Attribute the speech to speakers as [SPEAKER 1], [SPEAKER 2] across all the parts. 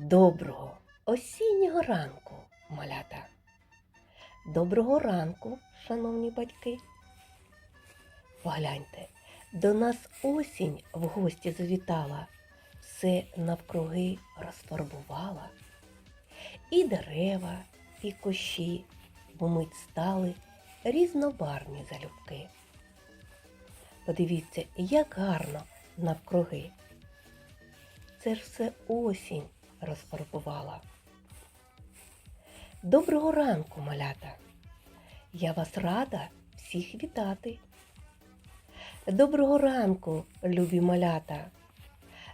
[SPEAKER 1] Доброго осіннього ранку, малята. Доброго ранку, шановні батьки. Погляньте, до нас осінь в гості завітала, все навкруги розфарбувала. І дерева, і кущі вмить стали різнобарвні залюбки. Подивіться, як гарно навкруги. Це ж все осінь розфарбувала. Доброго ранку, малята! Я вас рада всіх вітати. Доброго ранку, любі малята!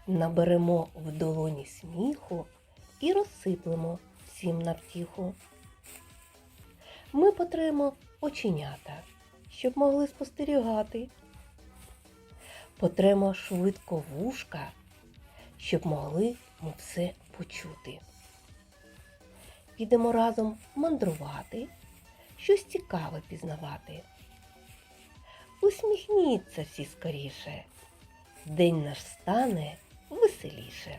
[SPEAKER 1] Наберемо в долоні сміху і розсиплемо всім на втіху. Ми потремо оченята, щоб могли спостерігати. Потремо швидко вушка, щоб могли все почути. Підемо разом мандрувати, щось цікаве пізнавати. Усміхніться всі скоріше, день наш стане веселіше.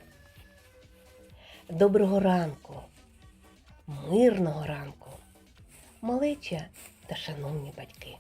[SPEAKER 1] Доброго ранку, мирного ранку, малеча та шановні батьки.